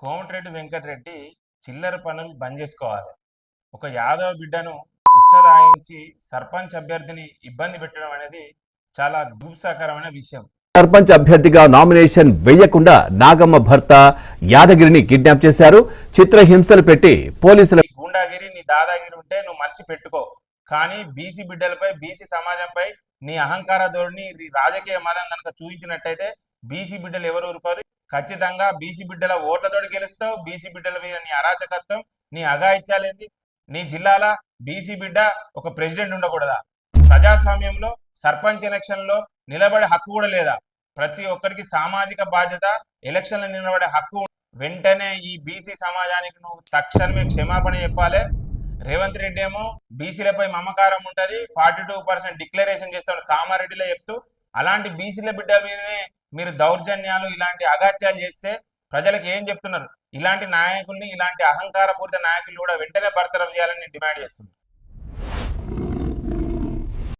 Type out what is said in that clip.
కోమటిరెడ్డి వెంకటరెడ్డి చిల్లర పనులు బంద్ చేసుకోవాలి. ఒక యాదవ బిడ్డను ఉచ్చదాయించి సర్పంచ్ అభ్యర్థిని ఇబ్బంది పెట్టడం అనేది చాలా దుఃసకరమైన విషయం. సర్పంచ్ అభ్యర్థిగా నామినేషన్ వేయకుండా నాగమ్మ భర్త యాదగిరిని కిడ్నాప్ చేశారు. చిత్రహింసలు పెట్టి పోలీసుల గూండాగిరి నీ దాదాగిరి ఉంటే నువ్వు మనిషి పెట్టుకో. కానీ బీసీ బిడ్డలపై బీసీ సమాజంపై నీ అహంకార ధోరణి రాజకీయ మతం కనుక చూపించినట్టయితే బీసీ బిడ్డలు ఎవరు ఊరుకోరు? ఖచ్చితంగా బీసీ బిడ్డల ఓట్లతోటి గెలుస్తావు బీసీ బిడ్డల మీద నీ అరాచకత్వం నీ అఘాయిత్యాలేంది? నీ జిల్లాల బీసీ బిడ్డ ఒక ప్రెసిడెంట్ ఉండకూడదా? ప్రజాస్వామ్యంలో సర్పంచ్ ఎలక్షన్లో నిలబడే హక్కు కూడా లేదా? ప్రతి ఒక్కరికి సామాజిక బాధ్యత ఎలక్షన్లు నిలబడే హక్కు వెంటనే ఈ బీసీ సమాజానికి నువ్వు తక్షణమే క్షమాపణ చెప్పాలి. రేవంత్ రెడ్డి ఏమో బీసీలపై మమకారం ఉంటుంది ఫార్టీ టూ పర్సెంట్ డిక్లరేషన్ చేస్తాడు కామారెడ్డిలో చెప్తూ. అలాంటి బీసీల బిడ్డ మీదనే మీరు దౌర్జన్యాలు ఇలాంటి అగాత్యాలు చేస్తే ప్రజలకు ఏం చెప్తున్నారు? ఇలాంటి నాయకుల్ని ఇలాంటి అహంకారపూరిత నాయకులు కూడా వెంటనే బర్తరఫ్ చేయాలని డిమాండ్ చేస్తున్నారు